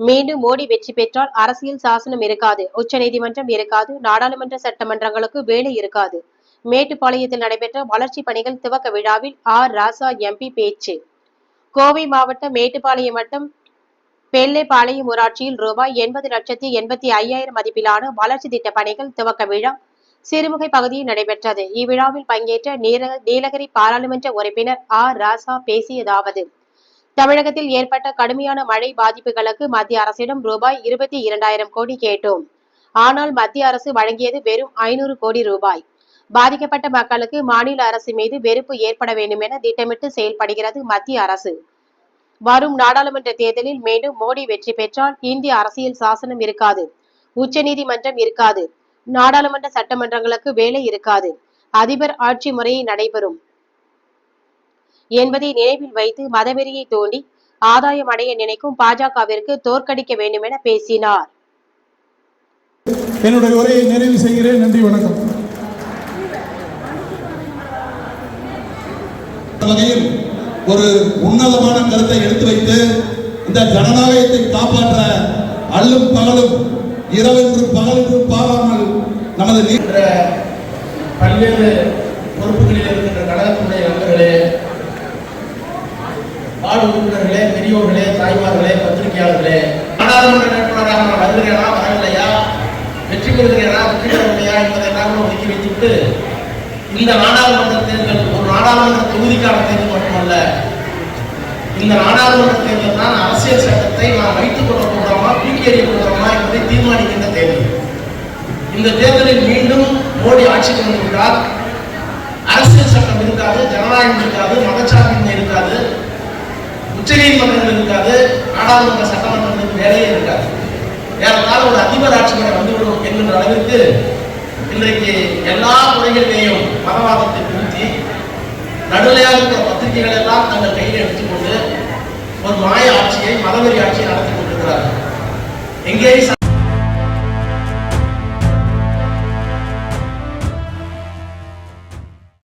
மீண்டும் மோடி வெற்றி பெற்றால் அரசியல் சாசனம் இருக்காது உச்சநீதிமன்றம் இருக்காது நாடாளுமன்ற சட்டமன்றங்களுக்கு வேலை இருக்காது. மேட்டுப்பாளையத்தில் நடைபெற்ற வளர்ச்சி பணிகள் துவக்க விழாவில் ஆர். ராசா எம்பி பேச்சு. கோவை மாவட்டம் மேட்டுப்பாளையம் வட்டம் பெல்லைப்பாளையம் ஊராட்சியில் ரூபாய் எண்பது லட்சத்தி எண்பத்தி ஐயாயிரம் மதிப்பிலான வளர்ச்சி திட்ட பணிகள் துவக்க விழா சிறுமுகை பகுதியில் நடைபெற்றது. இவ்விழாவில் பங்கேற்ற நீல- நீலகிரி பாராளுமன்ற உறுப்பினர் ஆர். ராசா பேசியதாவது தமிழகத்தில் ஏற்பட்ட கடுமையான மழை பாதிப்புகளுக்கு மத்திய அரசிடம் ரூபாய் இருபத்தி இரண்டாயிரம் கோடி கேட்டோம். ஆனால் மத்திய அரசு வழங்கியது வெறும் ஐநூறு கோடி ரூபாய். பாதிக்கப்பட்ட மக்களுக்கு மாநில அரசு மீது வெறுப்பு ஏற்பட வேண்டும் என திட்டமிட்டு செயல்படுகிறது மத்திய அரசு. வரும் நாடாளுமன்ற தேர்தலில் மீண்டும் மோடி வெற்றி பெற்றால் இந்திய அரசியல் சாசனம் இருக்காது. உச்சநீதிமன்றம் இருக்காது. நாடாளுமன்ற சட்டமன்றங்களுக்கு வேலை இருக்காது. அதிபர் ஆட்சி முறையை நடைபெறும். என்பதை நினைவில் வைத்து மதவெறியை தோண்டி ஆதாயம் அடைய நினைக்கும் பாஜகவிற்கு தோற்கடிக்க வேண்டும் என பேசினார். என்னுடைய உரையை நிறைவு செய்கிறேன். நன்றி வணக்கம். வகையில் ஒரு உன்னதமான கருத்தை எடுத்து வைத்து இந்த ஜனநாயகத்தை காப்பாற்ற அல்லும் பகலும் இரவென்றும் பகலென்றும் பாராமல் நமது பல்வேறு பொறுப்புகளில் இருக்கின்ற கழகத்தினுடைய நண்பர்களே வார்டு உறுப்பினர்களே பெரியோர்களே தாய்மார்களே பத்திரிகையாளர்களே நாடாளுமன்ற வேட்பாளராக நான் வருகிறேனா வரவில்லையா? வெற்றி பெறுகிறேனா? வெற்றி பெறவில்லையா என்பதை எல்லாம் ஒதுக்கி வைத்துவிட்டு இந்த நாடாளுமன்ற தேர்தல் ஒரு நாடாளுமன்ற தொகுதிக்கான தேர்தல் மட்டுமல்ல இந்த நாடாளுமன்ற தேர்தல் தான் அரசியல் சட்டத்தை நாம் வைத்துக் கொள்ள போகிறோமா தூக்கி எறிய போகிறோமா என்பதை தீர்மானிக்கின்ற தேர்தல். இந்த தேர்தலில் மீண்டும் மோடி ஆட்சிக்கு வந்துவிட்டால் அரசியல் சட்டம் இருக்காது ஜனநாயகம் இருக்காது மதச்சார்பின்மை இருக்காது. உச்சநீதிமன்றங்கள் இருக்காது நாடாளுமன்ற சட்டமன்றங்களுக்கு வேலையே இருக்காது. ஏறத்தாழ ஒரு அதிபர் ஆட்சி முறை வந்துவிடும் என்கின்ற அளவிற்கு இன்றைக்கு எல்லா துறைகளிலேயும் மதவாதத்தை நிறுத்தி நடுநிலையாக இருக்கிற பத்திரிகைகள் எல்லாம் தங்கள் கையில் எடுத்துக்கொண்டு ஒரு மாய ஆட்சியை மதவெறி ஆட்சியை நடத்தி கொண்டிருக்கிறார்கள். எங்கேயும்